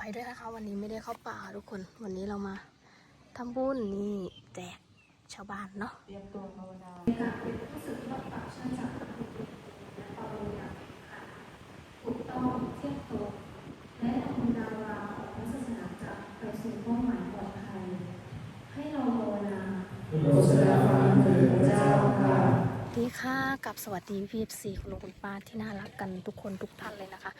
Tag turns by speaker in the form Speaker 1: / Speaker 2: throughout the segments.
Speaker 1: ภัยด้วยนะคะ วันนี้ไม่ได้เข้าป่าทุกคน วันนี้เรามาทำบุญนี่แจกชาวบ้านเนาะ
Speaker 2: เตรียมตัวภาวนา
Speaker 3: ถูกต้องเทียบตรงและนำดาวราของพระศาสนาจักรไปสู่เป้าหมายปลอดภัยให้เราภาวนา
Speaker 4: โปรดแสดงความเถิดพระเจ้าค่ะ
Speaker 1: ดีค่ะกับสวัสดีพีเอฟซีคุณลุงคุณป้าที่น่ารักกันทุกคนทุกท่านเลยนะคะ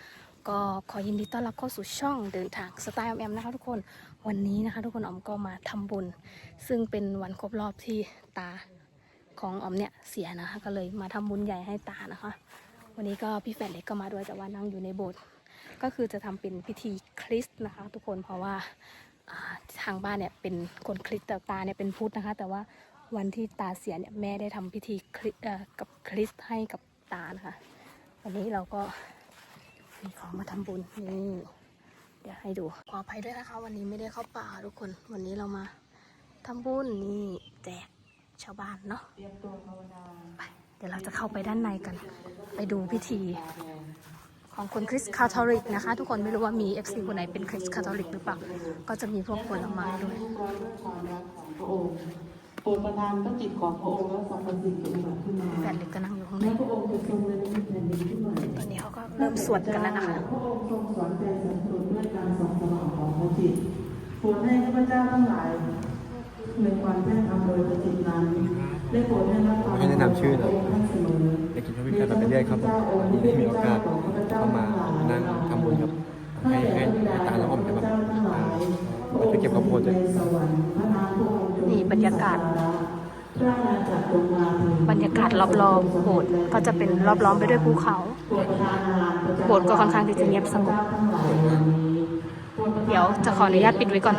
Speaker 1: ก็ขอยินดีต้อนรับเข้าสู่ช่องเดินทางสไตล์ออมแอมนะคะทุกคนวันนี้นะคะ ทุกคนออมก็มาทำบุญ ซึ่งเป็นวันครบรอบที่ตาของออมเนี่ยเสียนะคะ ก็เลยมาทำบุญใหญ่ให้ตานะคะ วันนี้ก็พี่แฟนเล็กก็มาด้วยแต่ว่านั่งอยู่ในโบสถ์ก็คือจะทำเป็นพิธีคริสต์นะคะ ทุกคนเพราะว่าทางบ้านเนี่ยเป็นคนคริสต์แต่ตาเนี่ยเป็นพุทธนะคะ แต่ว่าวันที่ตาเสียเนี่ยแม่ได้ทำพิธีคริสต์กับคริสต์ให้กับตานะคะวันนี้เราก็ มีของมาทำบุญนี่เดี๋ยวให้ดูขออภัยด้วยนะคะ วันนี้ไม่ได้เข้าป่าทุกคนวันนี้เรามาทำบุญนี่แจกชาวบ้านเนาะไปเดี๋ยวเราจะเข้าไปด้านในกัน ไปดูพิธี ของคนคริสต์คาทอลิกนะคะ ทุกคนไม่รู้ว่ามี FC คนไหนเป็นคริสต์คาทอลิกหรือเปล่าก็จะมีพวกผลไม้ด้วย
Speaker 2: เรียบร้อยด้วยความรักของพระองค์โปรดประทานพระจิตของพระองค์และสรรพสิ่งทั้งหลายขึ้นมา
Speaker 1: แฟนเล็กก็นั่งอยู่ข้างใน
Speaker 2: และพระองค์จะทรงในนิมิตแผ่นดินขึ้นมา
Speaker 1: ตอนนี้เขาก็เริ่มสวดกันแล้วนะคะ
Speaker 2: พระองค์ทรงสอนใจสันตุนด้วยการส่องสว่างของพระจิตโปรดให้ข้าพเจ้าทั้งหลายในความแท้ทำโดยพระจิตนั้นได้โปรดให้รับความ
Speaker 4: ให้แนะนำชื่อหน่อย
Speaker 2: พระองค์ท่านเสมอ
Speaker 4: ได้กินพระวิการไปเรื่อยครับผมวันนี้ได้มีโอกาสเข้ามานั่งทำบุญครับให้ให้ให้ตาและอ้อมจะแบบ ไปเก็บข้าวโพดด้วย
Speaker 1: นี่บรรยากาศ บรรยากาศรอบๆโบสถ์ก็จะเป็นรอบล้อมไปด้วยภูเขา โบสถ์ก็ค่อนข้างที่จะเงียบสงบ เดี๋ยวจะขออนุญาตปิดไว้ก่อน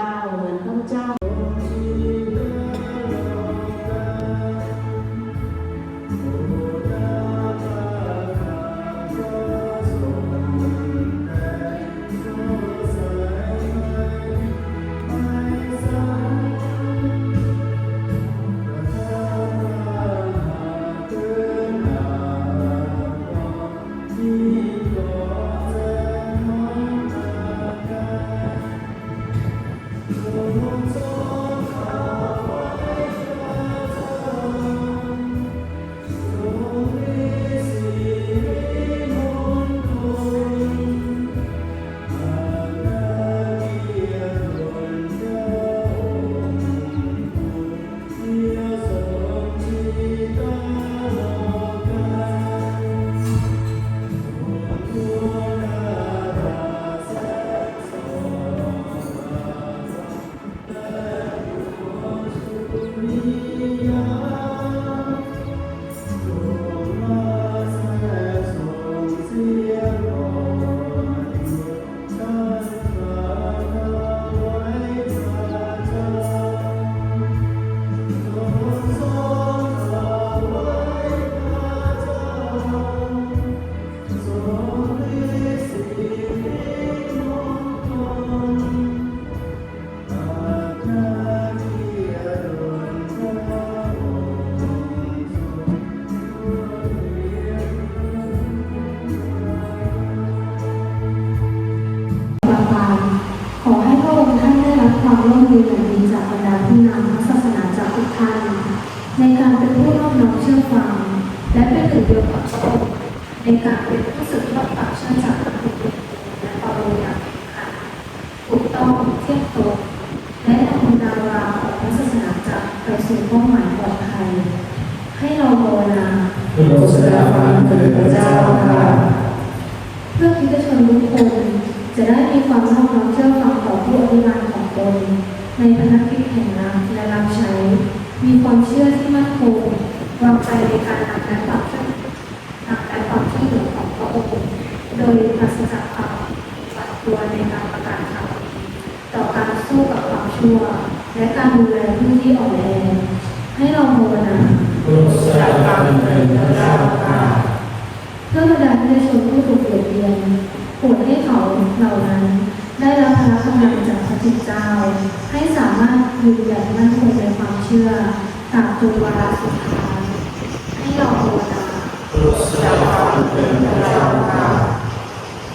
Speaker 3: ความร่วมมืออย่างดีจากบรรดาผู้นำพระศาสนาจากทุกท่านในการเป็นผู้รอบน้อมเชื่อฟัง และเป็นหนึ่งเดียวกับพระองค์ในการเป็นผู้สืบทอดปากเชื่อจากพระคุณและปาโลอย่างค่ะถูกต้องเทียบตรงและนำดาราของพระศาสนาจักไปสู่เป้าหมายปลอดภัยให้เราภาวนา
Speaker 4: โรดแสดงความเถิดพระเจ้าค่ะ
Speaker 3: เพื่อคิดชนทุ จะได้มีความนอบน้อมเชื่อฟังต่อผู้อภิบาลของตนในพนักกิจแห่งรัฐและรับใช้ มีความเชื่อที่มั่นคงวางใจในการนำและปรับช่วยนำและปรับช่วยเหลือของพระองค์โดยปราศจากความหวาดกลัวในการประกาศข่าวดีต่อการสู้กับความชั่ว และการดูแลผู้ที่อ่อนแอให้เราภาวนา
Speaker 4: โปรดแสดงความเถิดพระเจ้าค่ะ
Speaker 3: เพื่อบรรดาประชาชน ให้เขาเหล่านั้น ได้รับพละกำลัจากพระจิตเจ้า ให้สามารถยืนหยัดมั่นคงในความเชื่อตามตัววาระสุดท้ายให้เราโอตา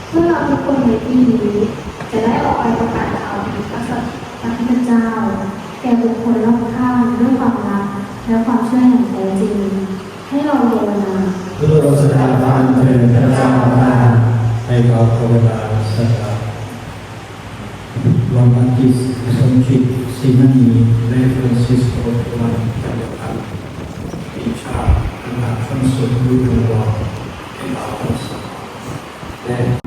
Speaker 4: เพื่อเราทุกคนในที่นี้จะได้ออกไปประ
Speaker 3: กาศข่าวถึงพระสัจพระเจ้า แก่
Speaker 5: บุคคลรอบข้างด้วยความรักและความเชื่ออย่างแท้จริง ให้เราโนา
Speaker 1: เพื่อเราาบันะ ภาวนาสถาลองมันจิตสมจิตสินานีและฟรานซิสโกวันจักรพรรดิปีชาขณะขั้นสุดยุควาให้เราทั้งสองและ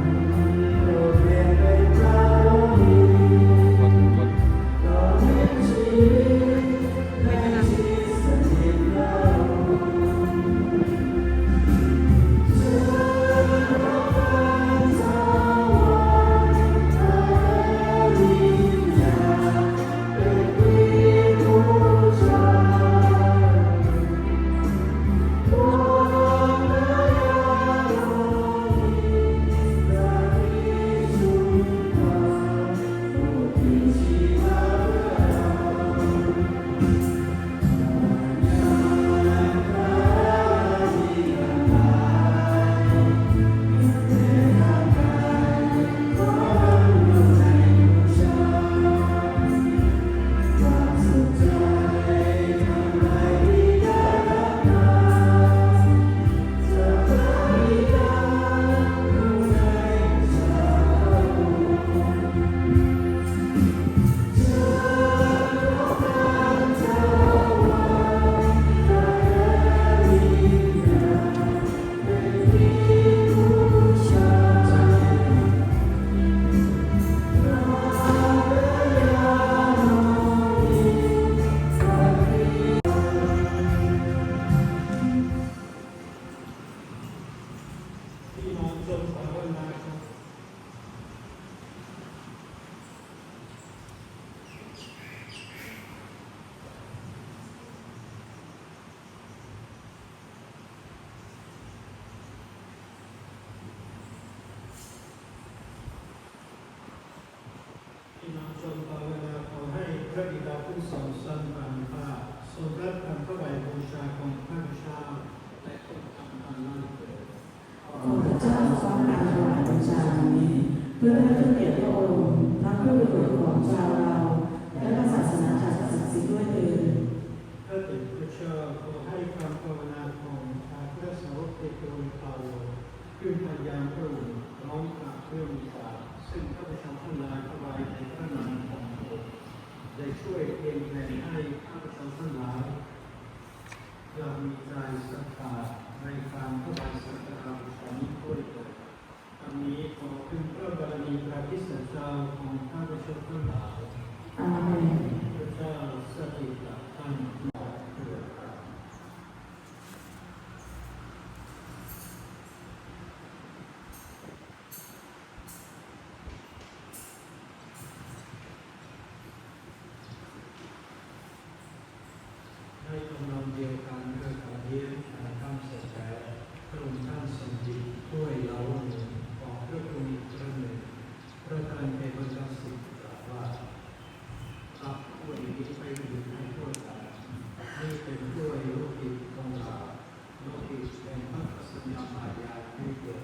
Speaker 6: พระบิดาผู้ทรงสร้างบานภาทรงรับคำถวายบูชาของข้าพเจ้าและคนทำอันนั้นเกิด
Speaker 2: ขอพระเจ้าทรงการถวายบูชานี้ เพื่อให้เกียรติพระองค์ทั้งผู้เป็นของชาวเรา และพระศาสนาชาติศักดิ์สิทธิ์ด้วยเถิด
Speaker 6: พระเดชพระเจ้าขอให้คำภาวนาของข้าพระสาวกเปโตรเปาโลขึ้นพยานพระองค์พร้อมกับเครื่องบูชาซึ่งข้าพเจ้าทั้งหลายถวายในพระนามของพระองค์ได้ช่วยเปลี่ยนแปลงให้ข้าพเจ้าทั้งหลาย เรามีใจศรัทธาในการถวายสักการะบูชานี้ด้วยเถิดทั้งนี้ขอขึ้นพระบารมีพระพิสเจ้าของข้าพเจ้าทั้งหลาย
Speaker 2: อาเมน
Speaker 6: พระเจ้าสถิตกับท่านเถิด ให้กำลังเดียวกันเกิดการเยี่ยมการข้ามเสร็จแล้วพระองค์ท่านทรงดีด้วยเราหนึ่งของพระองค์อีกพระหนึ่งพระทานเป็นพระเจ้าสิทธิ์ตรัสว่ารับผู้นี้ไปดื่มให้ทั่วกันนี่เป็นด้วยโลกิจของเราโลกิจเป็นพระสัญญามายาที่เกิด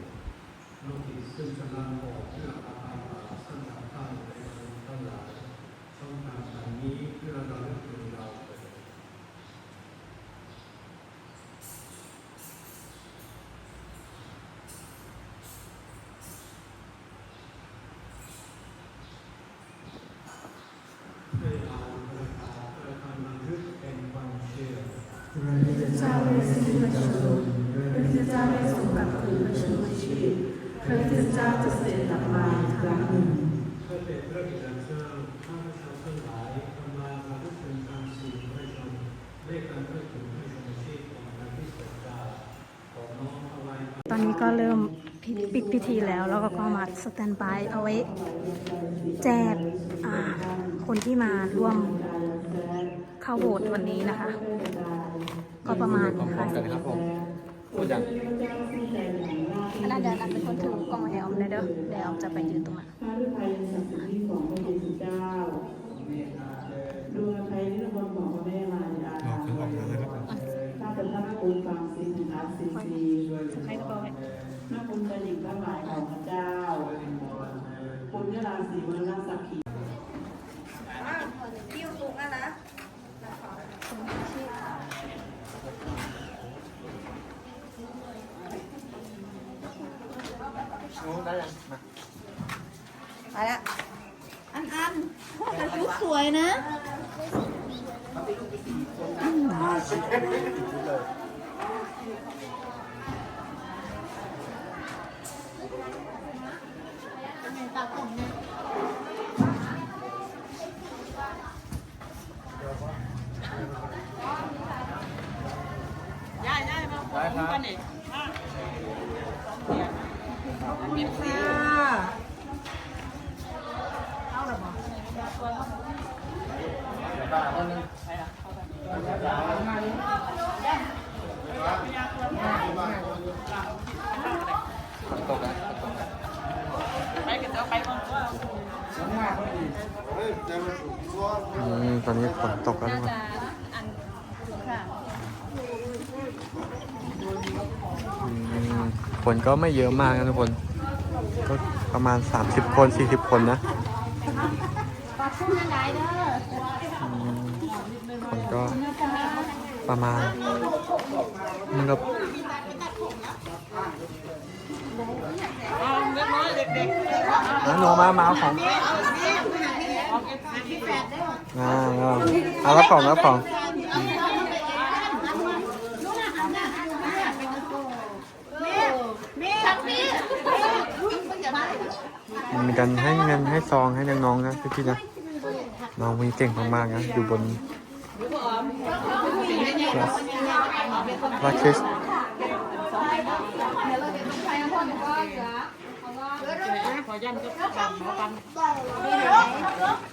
Speaker 6: โลกิจซึ่งกำลังออกเพื่ออาภาบาสำหรับท่านและคนทั้งหลายต้องการแบบนี้เพื่อเราและถึงเราเถิด ให้เอาประกาศประการบันทึกเป็นความเชื่อ
Speaker 2: พระเจ้า ได้สิ้นพระพระเจ้าได้ทรงกลับคืนพระชนม์ชีพพระเจ้าจะเสด็จกลับมาอีกครั้งหนึ่ง
Speaker 6: เพื่อเป็นพระบิดาเจ้าข้าพเจ้าทั้งหลายกำลังระลึกถึงการสิ่พระชนได้การเพื่อถึงพระชนชีพของพระพิสุทธิ์ขอน้อมเอาไว้
Speaker 3: ตอนนี้ก็เริ่มปิดพิธีแล้วแล้วก็มาสแตนบายเอาไว้แจกคนที่มาร่วมเข้าโบสถ์วันนี้นะคะ ก็ประมาณ
Speaker 4: พร้อม
Speaker 3: ค่ะ
Speaker 4: ๆกันนะครับผมพูดยัง
Speaker 3: อันนั้นเดี๋ยวนันเป็นคนถือกล้องให้ออมเลยเด้อเดี๋ยวออมจะไปยืนตรงนั้น
Speaker 2: พระฤทัยศักดิ์สิทธิ์ของพระเยซูเจ้าดวงอภัยนิรมนต์ของพระแม่มาริอา
Speaker 4: ออกคือออกแล้วนะครับ
Speaker 2: ข้าพเจ้าคุณฟังสิ่งของอาศิสี
Speaker 3: จะให้กระเป๋าไว้
Speaker 2: พระคุณกระดิ่งทั้งหลายของพระเจ้าปุญญาราศีวรรณสักขี
Speaker 7: ติ้วตุกอะนะ
Speaker 8: หนได้ยังมามาละอันอันพ่
Speaker 4: อแต่ชุสวยนะ ตกแล้วทุกคนอืมคนก็ไม่เยอะมากนะทุกคน ก็ประมาณ 30 คน 40 คนนะอืมคนก็ประมาณมันก็น้หนูมามาเอาของอ่าเอาเอารับของรับของมีการให้เงินให้ซองให้น้องๆนะพี่ๆนะน้องมีเก่งมากๆนะอยู่บนลาคิส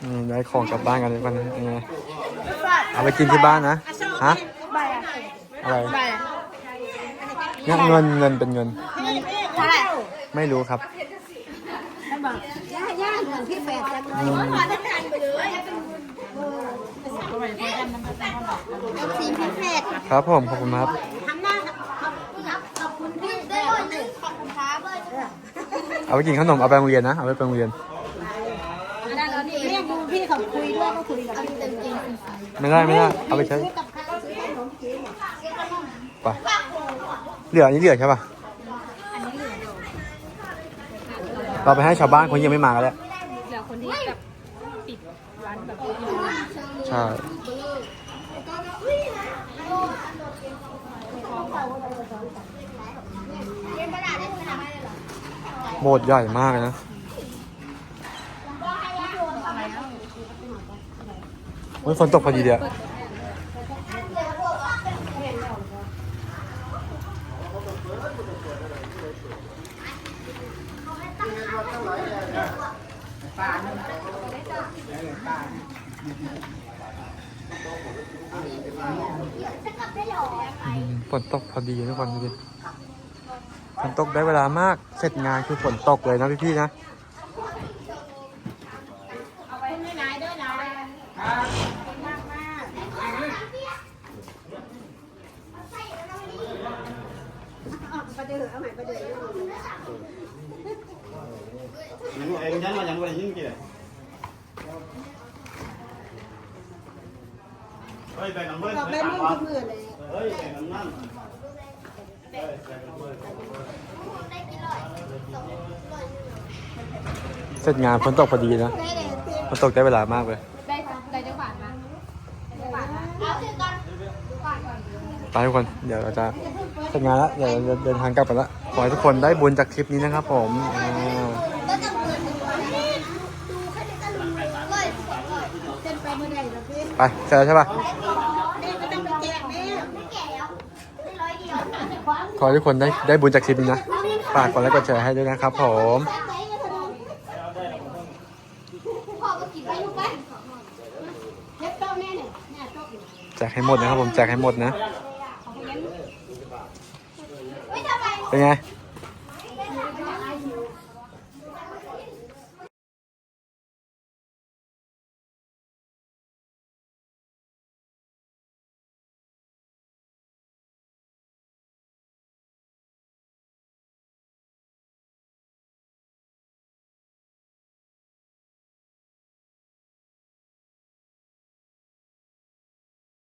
Speaker 4: อืมได้ของกลับบ้านกันเลยวันนี้ยังไงเอาไปกินที่บ้านนะฮะอะไรเนี่ยเงินเงินเป็นเงินไม่รู้ครับ
Speaker 8: ย่าย่าเหมือนพี่แฝดจังเลย
Speaker 4: อืม
Speaker 8: สีพี่แฝด
Speaker 4: ครับผมขอบคุณครับ
Speaker 8: ทำหน้าขอบคุณพี่ได้เลยหนึ่งขอบคุณครับเลย
Speaker 4: เอาไปกินขนมเอาไปโรงเรียนนะเอาไปโรงเรียน
Speaker 8: เรียกดูพี่เขาคุยด้วยก็คุยกับพี่จริง
Speaker 4: ไม่ได้ไม่ได้เอาไปใช้
Speaker 8: ซื้อกับข้าวซื้อขนมกิน
Speaker 4: ไปเหลืออันนี้เหลือใช่ป่ะเราไปให้ชาวบ้านคนยังไม่มากันแล้ว
Speaker 1: เหลือคนที่แบบปิดร้านแบบ
Speaker 4: ใช่โบสถ์ใหญ่มากเลยนะ โอ้ยฝนตกพอดีเดียวอืมฝนตกพอดีทุกคนดูดิ ฝนตกได้เวลามาก เสร็จงานคือฝนตกเลยนะพี่ๆนะ
Speaker 9: ยังเองยันมายังไม่ได้ยิงกี่เฮ้ยแบ่งน้ำเบิ้ล
Speaker 8: เรา
Speaker 9: แบ่
Speaker 8: ได้
Speaker 9: ง
Speaker 8: มุ่ง
Speaker 9: น้ำ
Speaker 8: ที่มือเลย
Speaker 9: เฮ้ยแบ่งน้ำนั่น
Speaker 4: เสร็จงานฝนตกพอดีนะฝนตกได้เวลามากเลย
Speaker 1: ได้ได้จังหวัดมา
Speaker 4: ไปทุกคน เดี๋ยวเราจะเสร็จงานแล้วเดี๋ยวเราจะเดินทางกลับกันละขอให้ทุกคนได้บุญจากคลิปนี้นะครับผม
Speaker 8: ไปเมื่อไหร่เราพี่
Speaker 4: ไปเจอแล้วใช่ปะ
Speaker 8: แม่ก็ต้องไปแจกแม่ไม่แก่แล้วได้ร้อยเดียว
Speaker 4: ขอให้ทุกคนได้ได้บุญจากคลิปนี้นะฝากกดไลค์กดแชร์ให้ด้วยนะครับ ผม
Speaker 8: พ่อก็กินไปลูกไปเล็บโต๊ะแม่เนี่ยเนี่ยโต๊ะอยู่
Speaker 4: แจกให้หมดนะครับผมแจกให้หมดนะ
Speaker 8: ไม่ทำไม
Speaker 4: เป็นไง
Speaker 8: ไ